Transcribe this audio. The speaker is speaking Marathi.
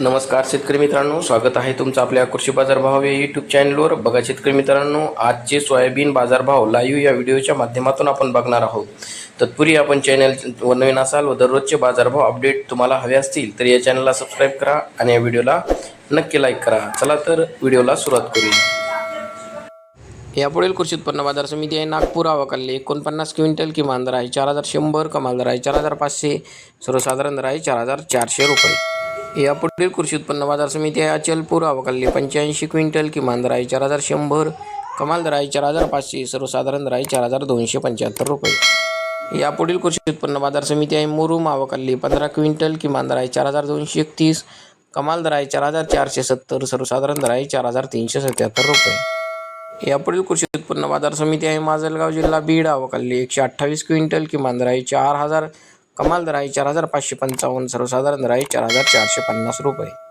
नमस्कार शेतकरी मित्रांनो स्वागत आहे तुमचं आपल्या कृषी बाजारभाव या यूट्यूब चॅनलवर बघा शेतकरी मित्रांनो आजचे सोयाबीन बाजारभाव लाईव्ह या व्हिडिओच्या माध्यमातून आपण बघणार आहोत. तत्पूर्वी आपण चॅनल व नवीन असाल व दररोजचे बाजारभाव अपडेट तुम्हाला हवे असतील तर या चॅनलला सबस्क्राईब करा आणि या व्हिडिओला नक्की लाईक करा. चला तर व्हिडिओला सुरुवात करूया. यापुढील कृषी उत्पन्न बाजार समिती आहे नागपूर आवाकाल्ले. एकोणपन्नास क्विंटल किमान दर आहे चार हजार शंभर कमाल दर आहे चार हजार पाचशे सर्वसाधारण दर आहे चार हजार चारशे रुपये. यापुढील कृषी उत्पन्न बाजार समिती आहे. अचलपूर आवाकाल्ले पंच्याऐंशी क्विंटल किमान दर आहे चार हजार शंभर कमाल दराय चार हजार पाचशे सर्वसाधारण दर चार हजार दोनशे पंच्याहत्तर रुपये. यापुढील कृषी उत्पन्न बाजार समिती आहे. मुरुम आवाकाल्ले पंधरा क्विंटल किमान दर चार हजार दोनशे एकतीस कमाल दराय चार हजार चारशे सत्तर सर्वसाधारण दर चार हजार तीनशे सत्याहत्तर रुपये. यापुढील कृषी उत्पन्न बाजार समिती आहे. माजलगाव जिल्हा बीड अवकाल्ली एकशे अठ्ठावीस क्विंटल किमान दर आहे चार हजार कमाल दर आहे चार हजार पाचशे पंचावन्न सर्वसाधारण दर आहे चार हजार चारशे पन्नास रुपये.